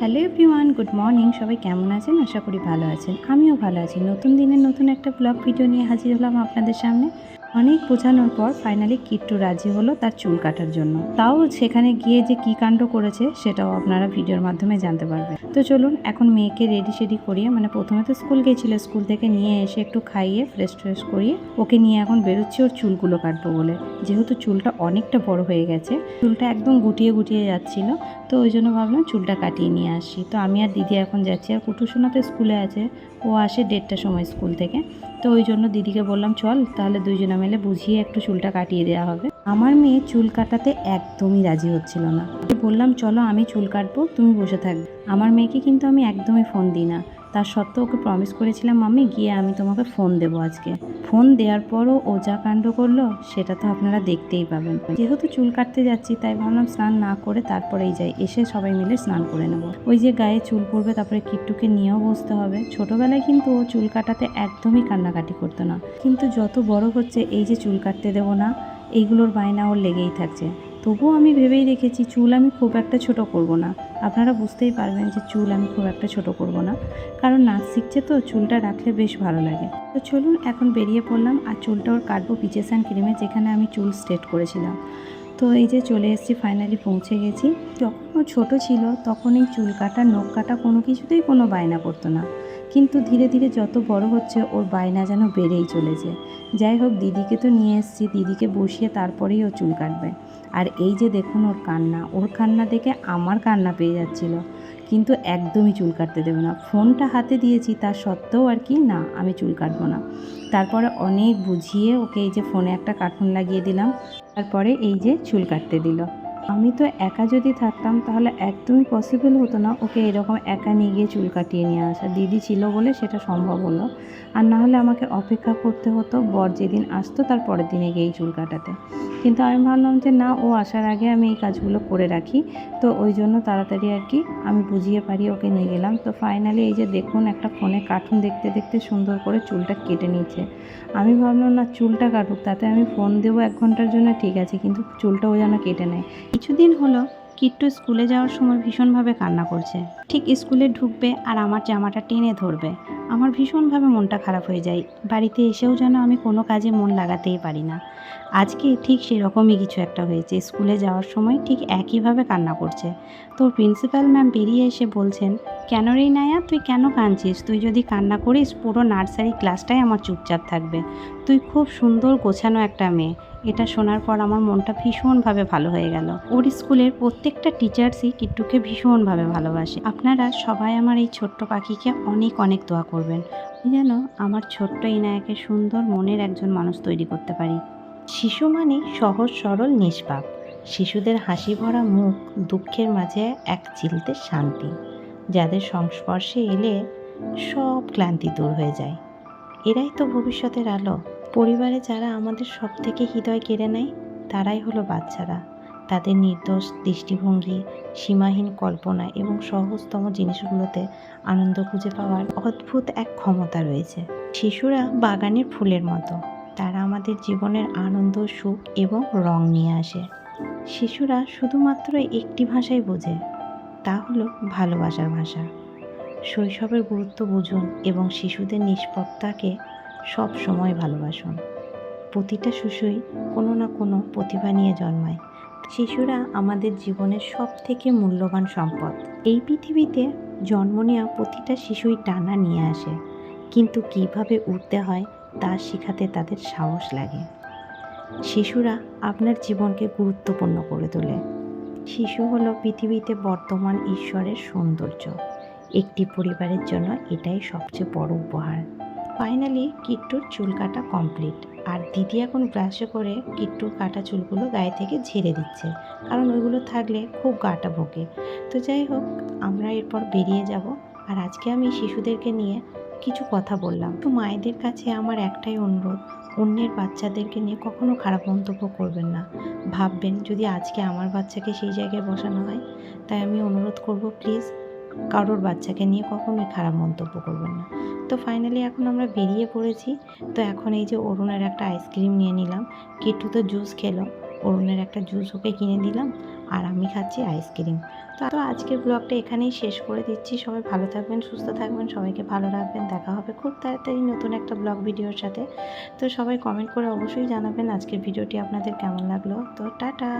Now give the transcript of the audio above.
Hello everyone, good morning. সবাই কেমন আছেন? আশা করি ভালো আছেন। আমিও ভালো আছি। নতুন দিনের নতুন একটা ব্লগ ভিডিও নিয়ে হাজির হলাম আপনাদের সামনে। অনেক বোঝানোর পর ফাইনালি কিট্টু রাজি হলো তার চুল কাটার জন্য। তাও সেখানে গিয়ে যে কী কাণ্ড করেছে সেটাও আপনারা ভিডিওর মাধ্যমে জানতে পারবেন। তো চলুন, এখন মেয়েকে রেডি সেডি করিয়ে মানে প্রথমে তো স্কুল গেছিল স্কুল থেকে নিয়ে এসে একটু খাইয়ে ফ্রেশ ট্রেশ করিয়ে, ওকে নিয়ে এখন বেরোচ্ছি ওর চুলগুলো কাটবো বলে। যেহেতু চুলটা অনেকটা বড় হয়ে গেছে, চুলটা একদম গুটিয়ে গুটিয়ে যাচ্ছিল, তো ওই জন্য ভাবলাম চুলটা কাটিয়ে নিয়ে আসি। তো আমি আর দিদি এখন যাচ্ছি, আর কুটুসোনা তো স্কুলে আছে, ও আসে দেড়টার সময় স্কুল থেকে। তো ওই জন্য দিদিকে বললাম, চল, তাহলে দুইজনে মিলে বুঝিয়ে একটু চুলটা কাটিয়ে দেওয়া হবে। আমার মেয়ে চুল কাটাতে একদমই রাজি হচ্ছিল না। বললাম, চলো, আমি চুল কাটবো, তুমি বসে থাকবে। আমার মেয়েকে কিন্তু আমি একদমই ফোন দিই না। তার সত্ত্বেও ওকে প্রমিস করেছিলাম, মাম্মি, গিয়ে আমি তোমাকে ফোন দেবো আজকে। ফোন দেওয়ার পরও ও যা কাণ্ড করল, সেটা তো আপনারা দেখতেই পাবেন। যেহেতু চুল কাটতে যাচ্ছি, তাই ভাবলাম স্নান না করে তারপরেই যাই। এসে সবাই মিলে স্নান করে নেব। ওই যে গায়ে চুল পড়বে, তারপরে কিট্টুকে নিয়েও বসতে হবে। ছোটবেলায় কিন্তু ও চুল কাটাতে একদমই কান্নাকাটি করতো না। কিন্তু যত বড় হচ্ছে, এই যে চুল কাটতে দেবো না, এইগুলোর বায়না ওর লেগেই থাকছে। তবুও আমি ভেবেই রেখেছি চুল আমি খুব একটা ছোট করব না। আপনারা বুঝতেই পারবেন যে চুল আমি খুব একটা ছোট করব না। কারণ নাচ শিখছে তো, চুলটা রাখলে বেশ ভালো লাগে। তো চলুন এখন বেরিয়ে পড়লাম আর চুলটা ওর কাটবো পিচেসান ক্রিমে যেখানে আমি চুল স্ট্রেট করেছিলাম। তো এই যে চলে এসেছি ফাইনালি পৌঁছে গেছি। যখন ও ছোটো ছিল, তখন এই চুল কাটা, নখ কাটা কোনো কিছুতেই কোনো বায়না করতো না। কিন্তু ধীরে ধীরে যত বড় হচ্ছে, ওর বায়না যেন বেড়েই চলেছে। যাই হোক, দিদিকে তো নিয়ে এসেছি, দিদিকে বসিয়ে তারপরেই ও চুল কাটবে। আর এই যে দেখুন ওর কান্না ওর কান্না দেখে আমার কান্না পেয়ে যাচ্ছিল। কিন্তু একদমই চুল কাটতে দেবো না। ফোনটা হাতে দিয়েছি তার সত্ত্বেও আর কি না, আমি চুল কাটবো না। তারপরে অনেক বুঝিয়ে ওকে এই যে ফোনে একটা কার্টুন লাগিয়ে দিলাম। তারপরে এই যে চুল কাটতে দিল। আমি তো একা যদি থাকতাম, তাহলে একদমই পসিবল হতো না ওকে এরকম একা নিয়ে গিয়ে চুল কাটিয়ে নিয়ে আসা। দিদি ছিল বলে সেটা সম্ভব হলো। আর না হলে আমাকে অপেক্ষা করতে হতো, বর যেদিন আসতো তার পরের দিনে গিয়েই চুল কাটাতে। কিন্তু আমি ভাবলাম যে না, ও আসার আগে আমি এই কাজগুলো করে রাখি। তো ওই জন্য তাড়াতাড়ি আর কি আমি বুঝিয়ে পারি ওকে নিয়ে গেলাম। তো ফাইনালি এই যে দেখুন, একটা ফোনে কার্টুন দেখতে দেখতে সুন্দর করে চুলটা কেটে নিচ্ছে। আমি ভাবলাম, না, চুলটা কাটুক, তাতে আমি ফোন দেবো এক ঘণ্টার জন্য, ঠিক আছে। কিন্তু চুলটা ও যেন কেটে নেয়। কিছুদিন হলো কিট্টু স্কুলে যাওয়ার সময় ভীষণভাবে কান্না করছে। ঠিক স্কুলে ঢুকবে আর আমার জামাটা টেনে ধরবে। আমার ভীষণভাবে মনটা খারাপ হয়ে যায়। বাড়িতে এসেও যেন আমি কোনো কাজে মন লাগাতেই পারি না। আজকে ঠিক সেরকমই কিছু একটা হয়েছে। স্কুলে যাওয়ার সময় ঠিক একইভাবে কান্না করছে। তো প্রিন্সিপাল ম্যাম বেরিয়ে এসে বলছেন, কেন রে নায়া, তুই কেন কাঁদছিস? তুই যদি কান্না করিস, পুরো নার্সারি ক্লাসটাই আমার চুপচাপ থাকবে। তুই খুব সুন্দর গোছানো একটা মেয়ে। এটা শোনার পর আমার মনটা ভীষণভাবে ভালো হয়ে গেল। ওর স্কুলের প্রত্যেকটা টিচার্সই কিট্টুকে ভীষণভাবে ভালোবাসে। আপনারা সবাই আমার এই ছোট্ট পাখিকে অনেক অনেক দোয়া করবেন। যেন আমার ছোট্ট ইনায়াকে সুন্দর মনের একজন মানুষ তৈরি করতে পারি। শিশু মানে সহজ, সরল, নিষ্পাপ। শিশুদের হাসি ভরা মুখ দুঃখের মাঝে এক চিলতে শান্তি। যাদের সংস্পর্শে এলে সব ক্লান্তি দূর হয়ে যায়। এরাই তো ভবিষ্যতের আলো। পরিবারে যারা আমাদের সব থেকে হৃদয় কেড়ে নেয়, তারাই হলো বাচ্চারা। তাদের নির্দোষ, দৃষ্টিভঙ্গি, সীমাহীন কল্পনা এবং সহজতম জিনিসগুলোতে আনন্দ খুঁজে পাওয়ার অদ্ভুত এক ক্ষমতা রয়েছে। শিশুরা বাগানের ফুলের মতো। তারা আমাদের জীবনের আনন্দ, সুখ এবং রং নিয়ে আসে। শিশুরা শুধুমাত্র একটি ভাষাই বোঝে, তা হলো ভালোবাসার ভাষা। শৈশবের গুরুত্ব বুঝুন এবং শিশুদের নিষ্পত্তাকে সব সময় ভালোবাসুন। প্রতিটা শিশুই কোনো না কোনো প্রতিভা নিয়ে জন্মায়। শিশুরা আমাদের জীবনের সব থেকে মূল্যবান সম্পদ। এই পৃথিবীতে জন্ম নেওয়া প্রতিটা শিশুই টানা নিয়ে আসে। কিন্তু কীভাবে উঠতে হয় তা শেখাতে তাদের সাহস লাগে। শিশুরা আপনার জীবনকে গুরুত্বপূর্ণ করে তোলে। শিশু হলো পৃথিবীতে বর্তমান ঈশ্বরের সৌন্দর্য। একটি পরিবারের জন্য এটাই সবচেয়ে বড় উপহার। ফাইনালি কিট্টুর চুল কাটা কমপ্লিট আর দিদি এখন ব্রাশে করে কিট্টুর কাটা চুলগুলো গায়ে থেকে ঝেড়ে দিচ্ছে। কারণ ওইগুলো থাকলে খুব গাটা ভোগে তো যাই হোক, আমরা এরপর বেরিয়ে যাব। আর আজকে আমি শিশুদেরকে নিয়ে কিছু কথা বললাম। তো মায়েদের কাছে আমার একটাই অনুরোধ, অন্যের বাচ্চাদেরকে নিয়ে কখনো খারাপ মন্তব্য করবেন না। ভাববেন যদি আজকে আমার বাচ্চাকে সেই জায়গায় বসানো হয়, তাই আমি অনুরোধ করব প্লিজ কারোর বাচ্চাকে নিয়ে কখনোই খারাপ মন্তব্য করবেন না। তো ফাইনালি এখন আমরা বেরিয়ে পড়েছি। তো এখন এই যে অরুণের একটা আইসক্রিম নিয়ে নিলাম। কিট্টু তো জুস খেলো। অরুণের একটা জুস ওকে কিনে দিলাম আর আমি খাচ্ছি আইসক্রিম তো আজকের ব্লগটা এখানেই শেষ করে দিচ্ছি। সবাই ভালো থাকবেন, সুস্থ থাকবেন, সবাইকে ভালো রাখবেন। দেখা হবে খুব তাড়াতাড়ি নতুন একটা ব্লগ ভিডিওর সাথে। তো সবাই কমেন্ট করে অবশ্যই জানাবেন আজকের ভিডিওটি আপনাদের কেমন লাগল। তো টাটা!